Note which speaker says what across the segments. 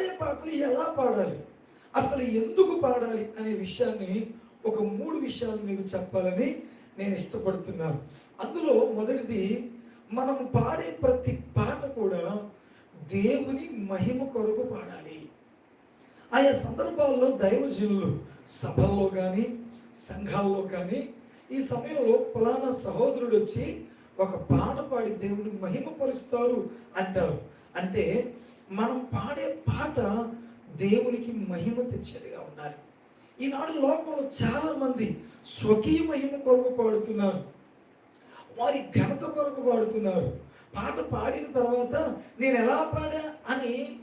Speaker 1: పాడే పాటలు ఎలా పాడాలి? అసలు ఎందుకు పాడాలి అనే విషయాన్ని ఒక మూడు విషయాలు మీకు చెప్పాలని నేను ఇష్టపడుతున్నాను. అందులో మొదటిది మనం పాడే ప్రతి పాట కూడా దేవుని మహిమ కొరకు పాడాలి. ఆయా సందర్భాల్లో దైవజనులు సభల్లో కానీ సంఘాల్లో కానీ ఈ సమయంలో ఫలానా సహోదరుడు వచ్చి ఒక పాట పాడి దేవుని మహిమపరుస్తారు అంటారు. అంటే మనం పాడే పాట దేవునికి మహిమ తెచ్చేదిగా ఉండాలి. ఈనాడు లోకంలో చాలామంది స్వకీయ మహిమ కొరకు పాడుతున్నారు. వారి ఘనత కొరకు పాడుతున్నారు. పాట పాడిన తర్వాత నేను ఎలా పాడా అని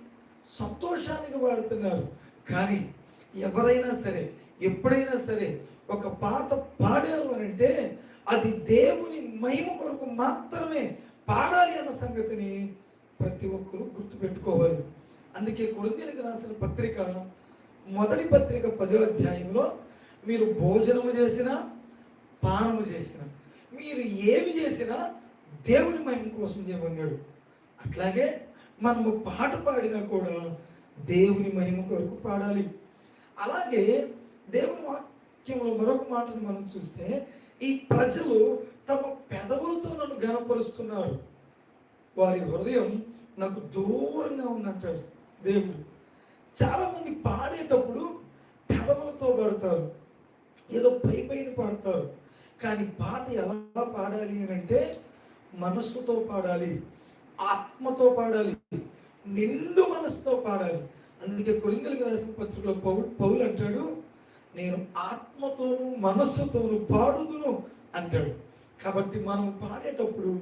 Speaker 1: సంతోషానికి పాడుతున్నారు. కానీ ఎవరైనా సరే ఎప్పుడైనా సరే ఒక పాట పాడారు అని అంటే అది దేవుని మహిమ కొరకు మాత్రమే పాడాలి అన్న సంగతిని ప్రతి ఒక్కరూ గుర్తుపెట్టుకోవాలి. అందుకే కొరిందీలకు రాసిన పత్రిక మొదటి పత్రిక పదో అధ్యాయంలో మీరు భోజనము చేసినా పానము చేసినా మీరు ఏమి చేసినా దేవుని మహిమ కోసం చేయమన్నాడు అట్లాగే మనము పాట పాడినా కూడా దేవుని మహిమ కొరకు పాడాలి. అలాగే దేవుని వాక్యంలో మరొక మాటను మనం చూస్తే ఈ ప్రజలు తమ పెదవులతో నన్ను గనపరుస్తున్నారు వారి హృదయం నాకు దూరంగా ఉన్నట్టారు దేవుడు. చాలామంది పాడేటప్పుడు పెదవులతో పాడతారు. ఏదో పై పైన పాడతారు. కానీ పాట ఎలా పాడాలి అని అంటే మనస్సుతో పాడాలి ఆత్మతో పాడాలి నిండు మనసుతో పాడాలి. అందుకే కొరిందలకు రాసిన పత్రికలో పౌ పౌలు అంటాడు నేను ఆత్మతోను మనస్సుతోను పాడుదును అంటాడు. కాబట్టి మనం పాడేటప్పుడు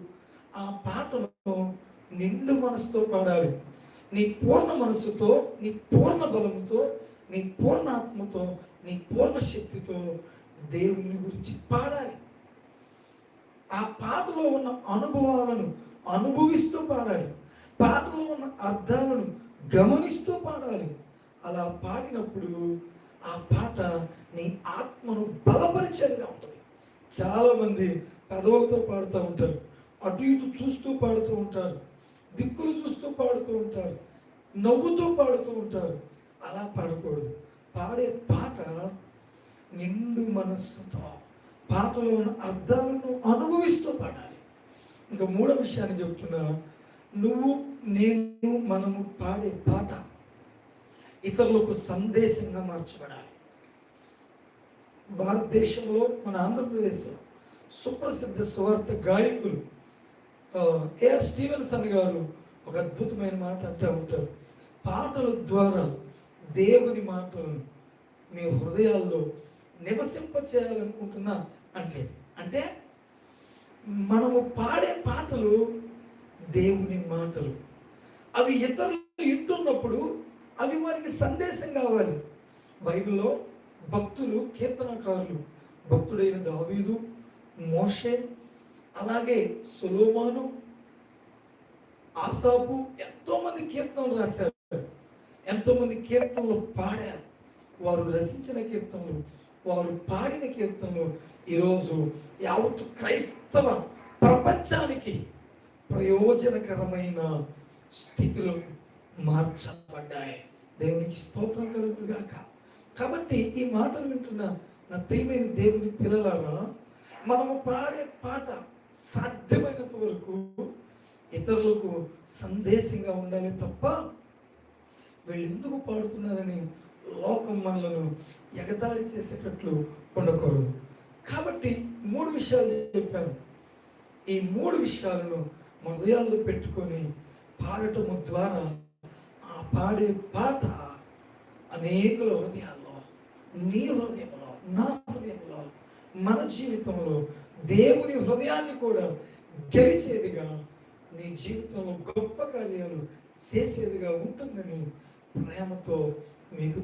Speaker 1: ఆ పాటను నిండు మనసుతో పాడాలి. నీ పూర్ణ మనస్సుతో నీ పూర్ణ బలంతో నీ పూర్ణ ఆత్మతో నీ పూర్ణ శక్తితో దేవుని గురించి పాడాలి. ఆ పాటలో ఉన్న అనుభవాలను అనుభవిస్తూ పాడాలి. పాటలో ఉన్న అర్థాలను గమనిస్తూ పాడాలి. అలా పాడినప్పుడు ఆ పాట నీ ఆత్మను బలపరిచేదిగా ఉంటుంది. చాలామంది పెదవులతో పాడుతూ ఉంటారు. అటు ఇటు చూస్తూ పాడుతూ ఉంటారు. దిక్కులు చూస్తూ పాడుతూ ఉంటారు నవ్వుతూ పాడుతూ ఉంటారు. అలా పాడకూడదు. పాడే పాట నిండు మనస్సుతో పాటలో ఉన్న అర్థాలను అనుభవిస్తూ పాడాలి. ఇంకా మూడో విషయాన్ని చెప్తున్నా నువ్వు నేను మనము పాడే పాట ఇతరులకు సందేశంగా మార్చబడాలి. భారతదేశంలో మన ఆంధ్రప్రదేశ్లో సుప్రసిద్ధ స్వార్థ గాయకులు ఏఆర్ స్టీవెన్సన్ గారు ఒక అద్భుతమైన మాట అంటూ ఉంటారు. పాటల ద్వారా దేవుని మాటలను మీ హృదయాల్లో నివసింప చేయాలనుకుంటున్నా అంటే అంటే మనము పాడే పాటలు దేవుని మాటలు. అవి ఇతరులు వింటున్నప్పుడు అవి వారికి సందేశం కావాలి. బైబిల్లో భక్తులు కీర్తనకారులు భక్తుడైన దావీదు మోషే అలాగే సులోమాను ఆసాపు ఎంతోమంది కీర్తనలు రాశారు. ఎంతోమంది కీర్తనలు పాడారు. వారు రచించిన కీర్తనలు వారు పాడిన కీర్తనలు ఈరోజు యావత్ క్రైస్తవ ప్రపంచానికి ప్రయోజనకరమైన స్థితిలో మార్చబడ్డాయి. దేవునికి స్తోత్రం కలుగుగాక కాబట్టి ఈ మాటలు వింటున్న నా ప్రియమైన దేవుని పిల్లలారా మనము పాడే పాట సాధ్యమైనంత వరకు ఇతరులకు సందేశంగా ఉండాలి తప్ప వీళ్ళు ఎందుకు పాడుతున్నారని లోకం మనలను ఎగతాళి చేసేటట్లు ఉండకూడదు. కాబట్టి మూడు విషయాలు చెప్పాను. ఈ మూడు విషయాలను మన హృదయాల్లో పెట్టుకొని పాడటము ద్వారా ఆ పాడే పాట అనేకుల హృదయాల్లో నీ హృదయంలో నా హృదయంలో మన జీవితంలో దేవుని హృదయాన్ని కూడా గెలిచేదిగా నీ జీవితంలో గొప్ప కార్యాలు చేసేదిగా ఉంటుందని ప్రేమతో మీకు